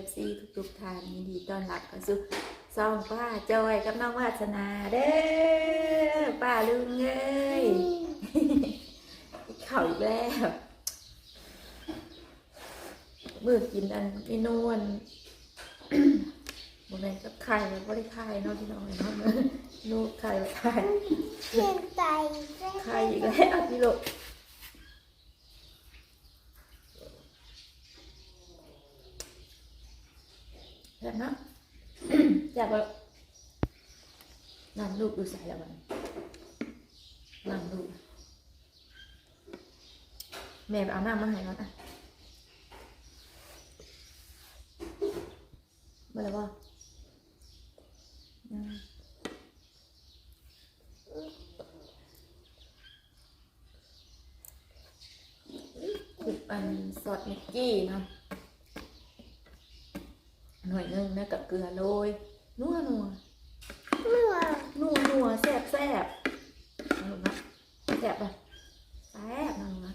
เด้อป้าลุงเอฟซีทุกๆท่านยินดีต้อนรับเข้าสู่ซองป้าจอยกับน้องวาสนาเด้อป้าลุงเอ้ยเข่าอีกแล้วมือกินอันเมนูอันบนแมนกับไข่แล้วก็ได้ไข่เนาะพี่น้องเนาะนูไข่ไข่เขียนใจไข่อีกแล้วพี่ลูก แบบนั้นอยากแบบนั่งลูกดูใส่แล้วมันนั่งลูกแม่ไปเอาน้ำมาให้ก่อนอะมาแล้วว่าอันซอสมิกกี้เนาะหน่อยหนึงนะกับเกลือโรยนัวนัว เมื่อ นัวนัวแซ่บแซ่บเอาลงนะ แซ่บป่ะแซ่บนะลงนะ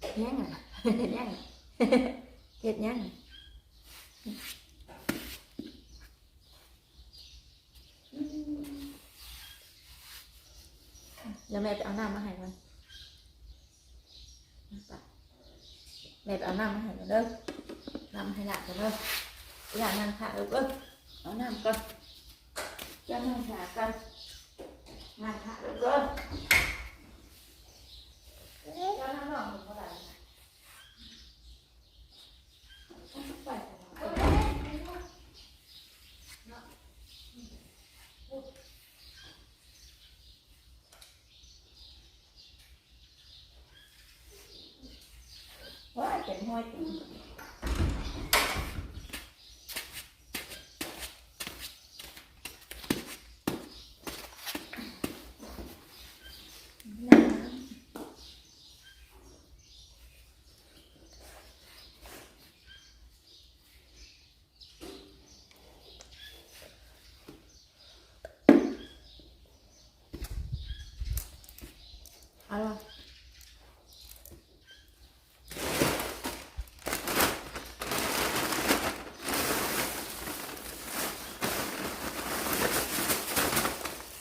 เฮ็ดยังไงเฮ็ดยังไงเฮ็ดยังไงเดี๋ยวแม่ ไปเอาน้ำมาให้ก่อนไปแม่ไปเอาน้ำมาให้ก่อนเด้อน้ำมาให้หลานก่อนเด้อ อย่านั่งขาเออเออเอาน้ำก่อนอย่านั่งขากันนั่งขาเออเอออย่านั่งนอนอยู่ก็ได้ไปว่าเป็นห้อยตีน้ำ เอาล่ะ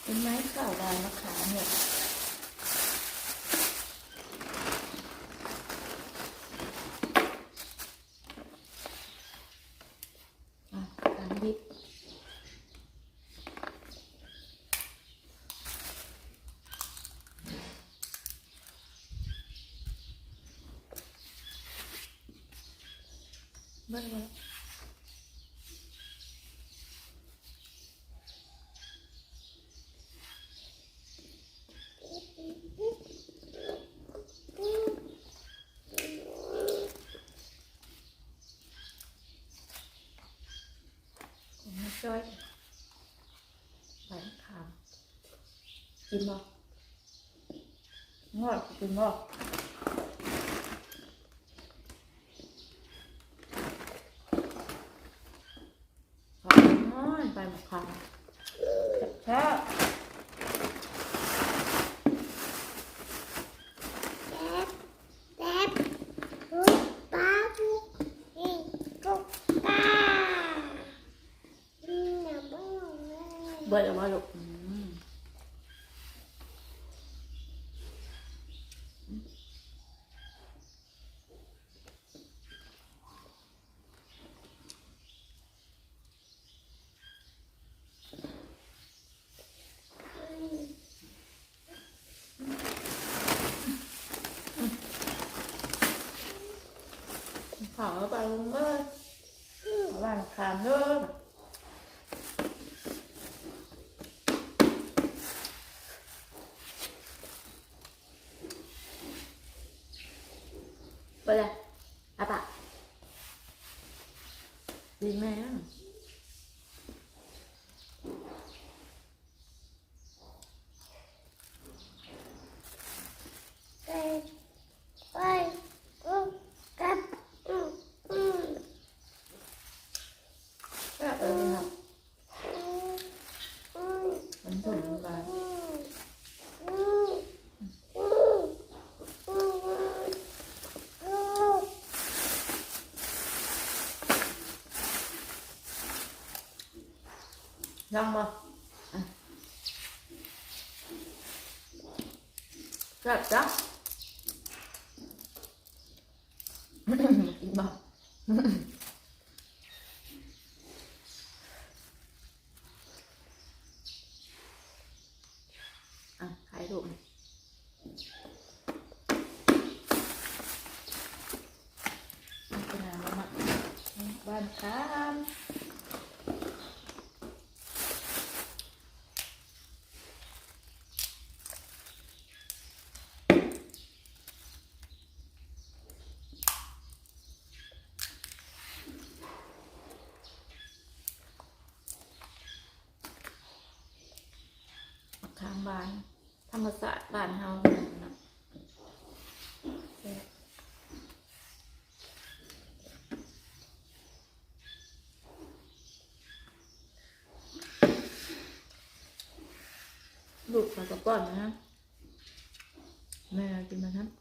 เป็นไม้เก่าลายมะขามเนี่ยอะการดิบ เบิ่งเลมไม่ช่วยใส่ขามกินบ่งอดกินบ่ขอน้อยไปหมดคำแช่ แป๊บแป๊บปุ๊บป๊าปุ๊บนี่ปุ๊บป้าอืมอย่าเพิ่งเลย เบิ ดออกมาลูกอืมขอไปลุงเอ้ยขอบ้านขามเด้อ ไปเลยอาปะดีไหมอะ ไปไปปุ๊บกลับอืมอืม ก็เออครับ อืมอืม มันถึงกัน อืมอืมอืมอืม ลองบ่อะครับจ้ะกินบ่อะขายถูกเป็นอะไรมาบ้านข้ามข้าง บ้านธรรมศาสตร์บ้านเฮาเนาะแซ่บลูกมากับก่อนนะแม่กินมาครับ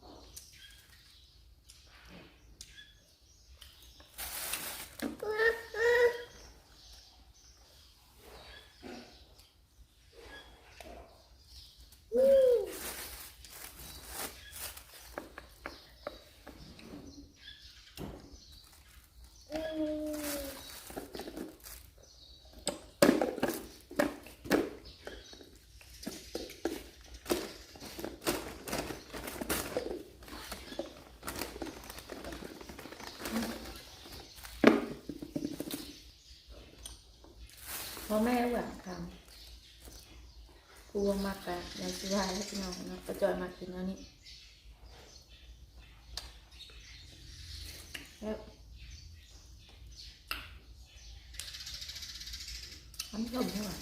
พ่อแม่หวังทำครูวงมากกะยายชิวายให้พี่น้องเนาะก็จอยมากินแล้วนี่แล้วทำชมให้หวาน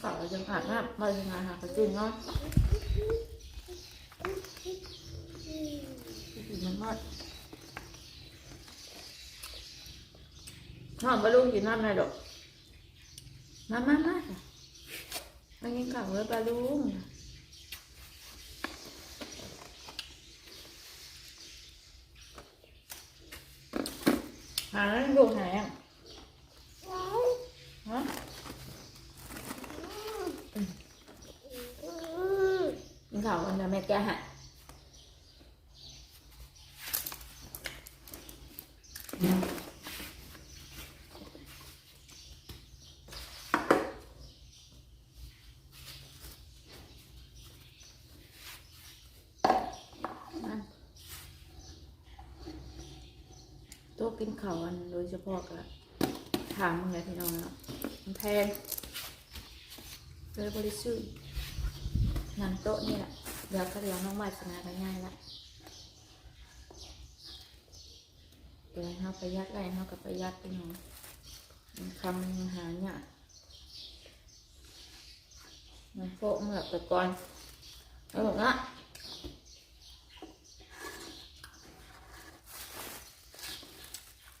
เก่าจังขาดมากมาทำงานหากระจุนเนาะกินมันมอดหอมบะลุงกินน้ำไหนดอกมามามาไปกินข้าวเลยบรรลุงาแล้วดูไหนอะฮะ กินข้าวกันนะแม่แกหะนั่นโต๊ะกินข้าวกันโดยเฉพาะกับถามมึงไงพี่น้องเนาะมันแพงเลยบริสุทธิ์งานโต๊ะนี่แหละ เดี๋ยวก็เดี๋ยวน้องมาชนะกันง่ายละเดี๋ยวเขาประหยัดไรเขากับประหยัดไปหน่อยมันคำมันหาเนี่ยมันโฟกเมื่อไปก่อนเอาบอกนะ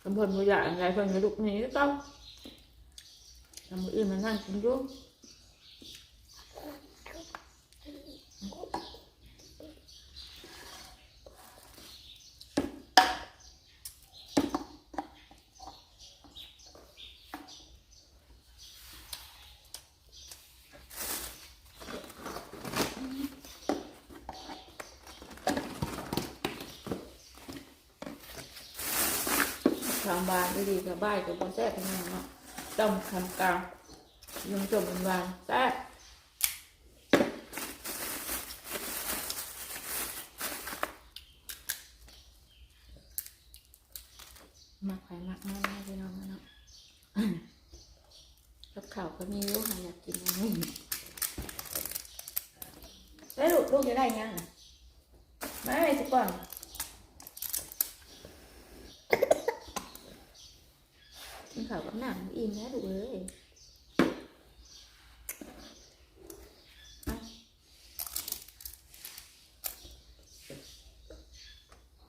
กำพลบุญอยากอะไรเพิ่นกระดุกนี้ก็ต้องทำมืออื่นมานั่งกินอยุ่ ดีกับบ้านกับบ่แซ่บเป็นยังเนาะต้มคำกลางยุงจมเป็นวางแซ่บมักไข่มักมากๆพี่น้องเนาะกับข้าวก็มีลูกหาอยากกินอย่างนี้แล้วลูกลูกจะได้ยังน่ะมาให้สักก่อน เขากับหนังอิ่มแล้ดูเลย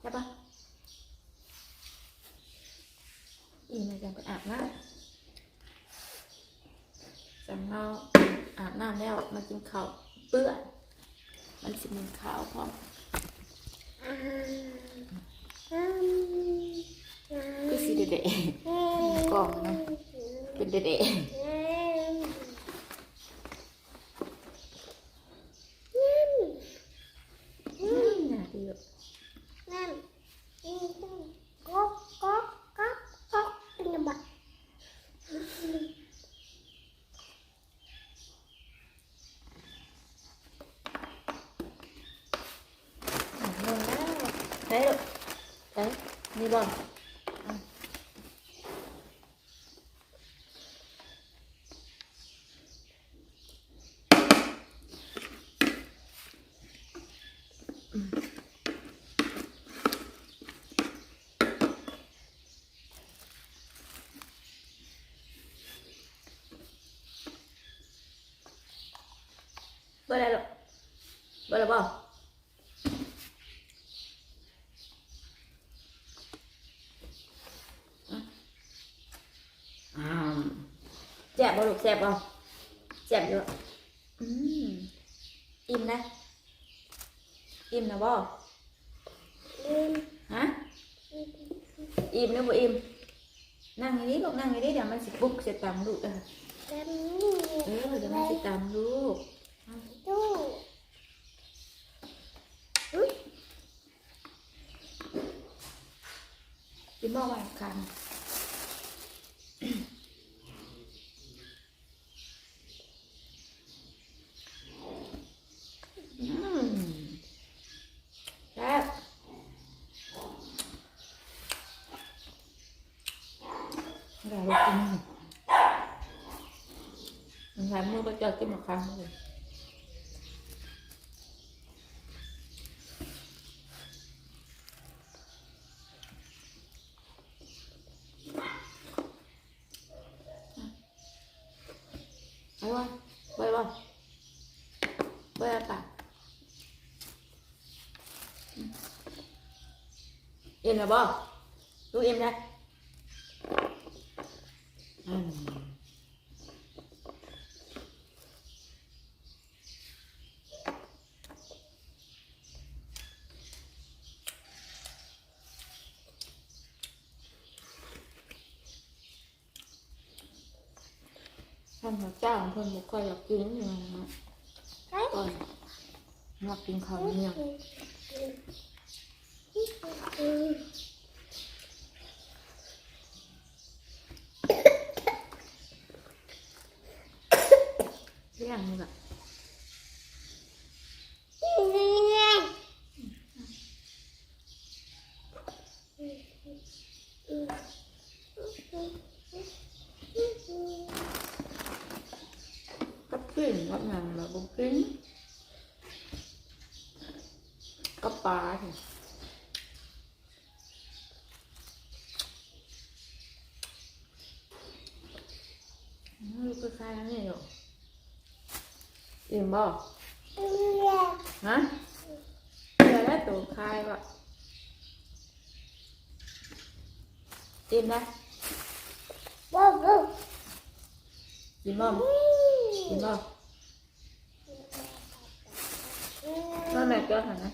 ได้ปะอิ่มเลยอยากไปอาบน้ำจำงเราอาบน้ำแล้วมากินข้าวเปื้อนมันสิมีข้าวพร้อม คือสิเด็ดกล่องนะๆเป็นเด็ดอืมอืมๆน่าดีอะนั่นอืมก๊อกก๊อกก๊อกก๊อกเป็นยังไงอะลงแล้วเฮ้ยลูกเฮ้ยนี่บอลเบอร์อะไรลูกเบอร์อะไรบอล อืมแซ่บบ่ลูกแซ่บบ่แซ่บอยู่อืมอิ่มนะ อิ่มนะบ่อืมฮะอิ่มหรือบ่อิ่มนั่งอย่างนี้ลูกนั่งอย่างนี้เดี๋ยวมันสิปลุกสิตามลูกเออแบบนี้เออเดี๋ยวมันสิตามลูกตู้กินบ่ไหวคันอืมแซ่บเดี๋ยวเรากิน มันทำมือไปเจอกินมาครั้งเลยไปวะไปวะไปอะปะเอ็มนะบ่ดูเอ็มนะอืม ท่านพระเจ้าเพิ่นบ่ค่อยอยากกินอหย่างนะใช่ก่อนอยากกินข้าวเหนียวอืม เรื่องนี้แบบ นี่ไง กับกินกับหนังแบบบ่กินกับปลาสิอืมลูกก็คล้ายๆนี่อยู่อิ่มบ่นี่ไงฮะเดี๋ยวได้ตัวคลายว่ะอิ่มนะว้าวว้าวอิ่มบ่อิ่มบ่แม่แม่เจ้าหันนะ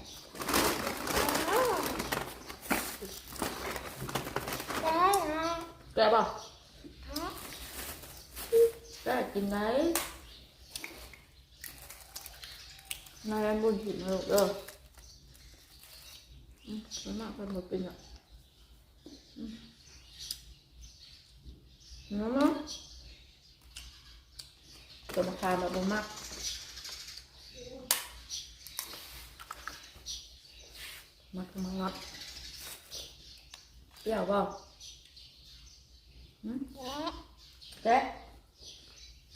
ได้ฮะแกบ่ฮะ แกกินไหนนายบุญหินลูกเด้ออืมส่วนมากเป็น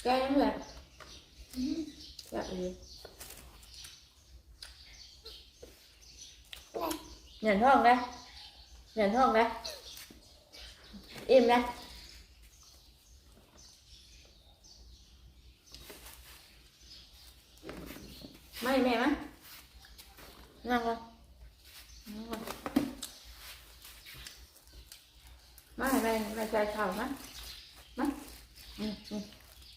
หมดเป็นอะอืมน้องเนาะตัวมาคาแบบบ่มากมักมังงัด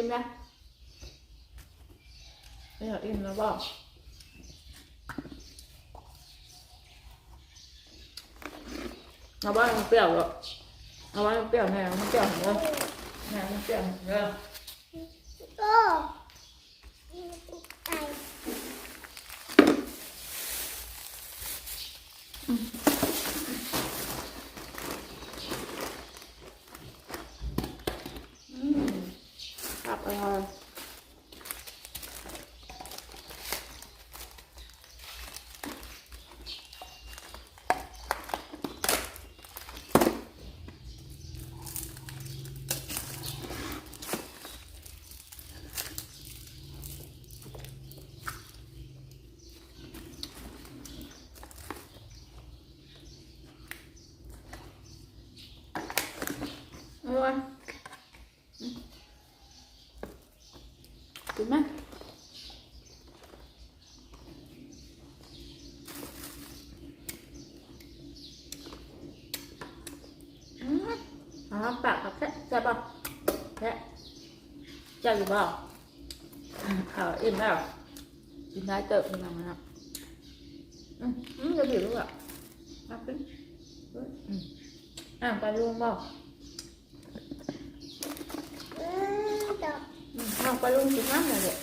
อิ่มนะไม่อยากอิ่มแล้วบอกเอาว่ามันเปรี้ยวหรอเอาว่ามันเปรี้ยวแน่มันเปรี้ยวเหรอแน่มันเปรี้ยวเหรอ โอ้ไก่ อืมครับอร่อยอร่อยอืมกินไหมอืม เอาน้ำปากกับแค่ใช่ป่ะแค่เจ้าอยู่เปล่าเอาอิ่มแล้วกินได้เติบหนึ่งแล้วนะอืมอืมจะผิวลูกอะมาขึ้นอืมอะไปลุงบอกอืมดอกอืมน้องไปลุงกินน้ำหน่อยเด็ก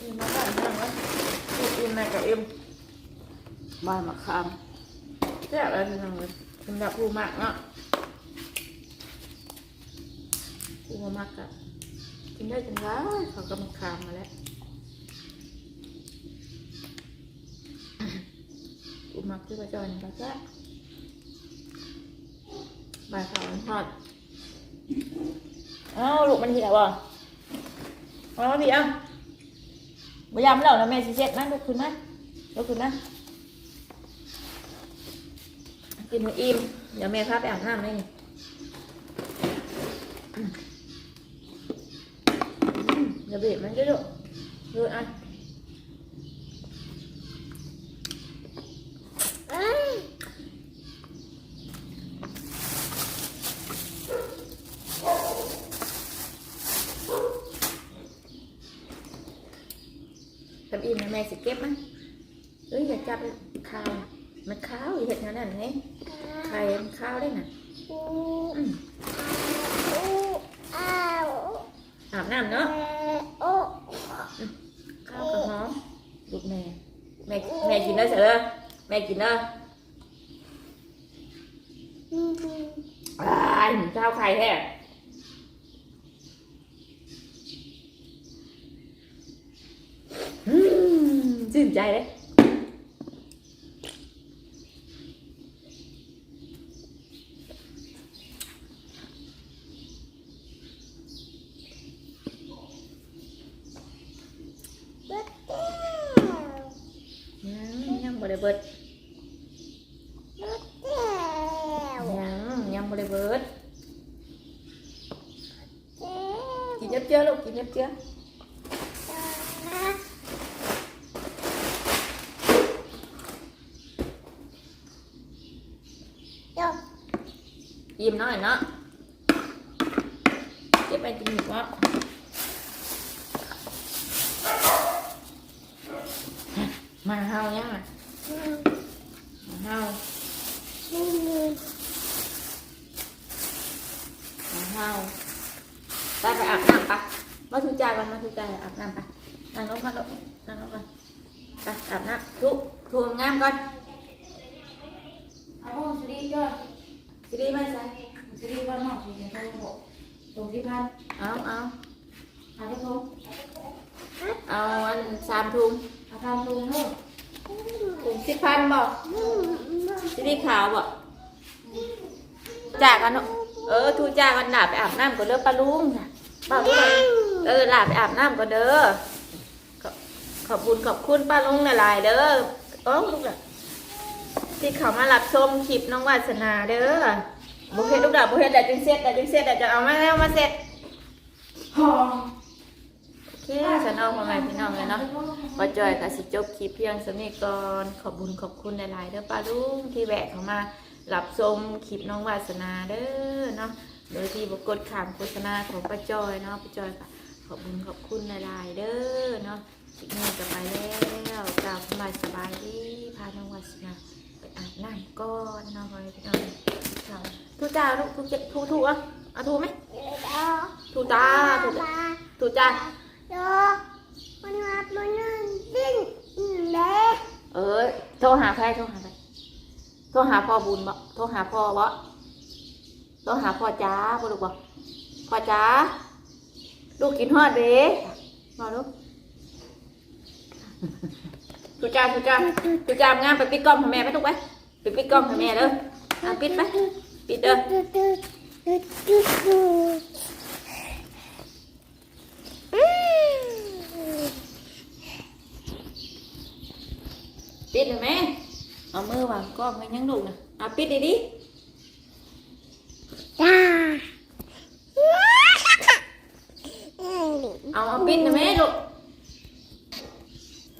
อิ่มมาบ้านนั่งไว้อิ่มแม่กับอิ่มบายมะขามแซ่บอะไรนั่งเลยสำหรับผู้มากเนาะ ผู้มามากอะกินได้จังไรเขาก็มะขามมาแล้วผู้มากที่ประจอยนี่ก็แซ่บายขาวมันทอดอ้าวลูกมันเหี่ยวอะเอามาพี่เอาบยามแล้วนะแม่สิเช็ดนะลุกขึ้นนะลุกขึ้นนะกินหมูอิ่มเดี๋ยวแม่พาไปอาบน้ำเลยนี่อืม อืมอย่าเบีบมันด้วยลูกดูอะอืมทำอิ่มนะแม่สิเก็บมั้ยเอ้ยอย่าจับข้าวมันข้าวอย่าเห็ดขนาดนั้นไงไข่มันข้าวได้น่ะอืมอืมอืมอ้าวอาบน้ำเนาะโอ้ ข้าวกระหอมลูกแม่ แม่แม่กินได้เถอะแม่กินได้อืมอ้ายข้าวไข่แท้อืมชื่นใจเลย เบิดแก้ว ยังยัง บ่ได้เบิดเบิดแก้วยังยังบ่ได้เบิดแก้วกินเยอะเจือลูกกินเยอะเจือจบอิ่มน้อยเนาะเก็บไปกินอีกวะมาเฮายังอะ อืม มาเฮา อืม มาเฮาได้ไปอาบน้ำปะมาทุจ่ายกันมาทุจ่ายอาบน้ำปะ นั่งลงกันลูกนั่งลงกันไปอาบน้ำทุกทุกงามก่อนเอาห้องสิริก่อนสิริมาใส่สิริว่านอกสิจะโทรบอกตรงที่พันเอาเอาหาที่โทรเอาอันสามถุงอาทำตรงเนอะถุงสิบพันบอกอืมสิริขาวบอกอจ่ากันเนาะเออทูจ่ากันหลาไปอาบน้ำก่อนเด้อปลาลุงน่ะป้าลุงเออหลาไปอาบน้ำก่อนเด้อขอบ ขอบคุณขอบคุณป้าลุงหลายๆเด้อโอ้ลูกอะที่เขามารับชมคลิปน้องวาสนาเด้อบุเฮ็ดลูกดาบุเฮ็ดแต่จึงเสร็จแต่จึงเสร็จแต่จะเอามาแล้วมาเสร็จหอมโอเคฉันเอาของใหม่พี่น้องเลยเนาะพอจอยก็สิจบคลิปเพียงสำนี้ก่อนขอบบุญขอบคุณหลายๆเด้อป้าลุงที่แวะเข้ามารับชมคลิปน้องวาสนาเด้อเนาะโดยที่บกดขามโฆษณาของป้าจอยเนาะป้าจอยก็ขอบบุญขอบคุณหลายๆเด้อเนาะ คลิปนี้จะไปแล้วกล่าวสบายสบายดีพาน้องวาสนาไปอาบน้ำก่อนนาะพ่อแม่พี่น้องทุกจ้าลูกทุกเจ็บทุกทุกอะเอาถูไหมเดี๋ยวถูจ้าถูกมาถูจ้าเดี๋ยมันมาบนนั่นดิ้นเด้เออโทรหาใครโทรหาใครโทรหาพ่อบุญบ่โทรหาพ่อบ่โทรหาพ่อจ้าบ่ลูกบ่พ่อจ้าลูกกินฮอดเด้มาลูก ทุจ้าทุจ้าทุจ้างามไปปิดกล้องให้แม่ไปทุกไปไปปิดกล้องให้แม่เด้ออะปิดไปปิดเด้อดูดูดูดูดูอืมปิดให้แม่เอามือวางกล้องให้ยังลูกนะอะปิดดีดิจ้าเอาเอาปิดให้แม่ลูก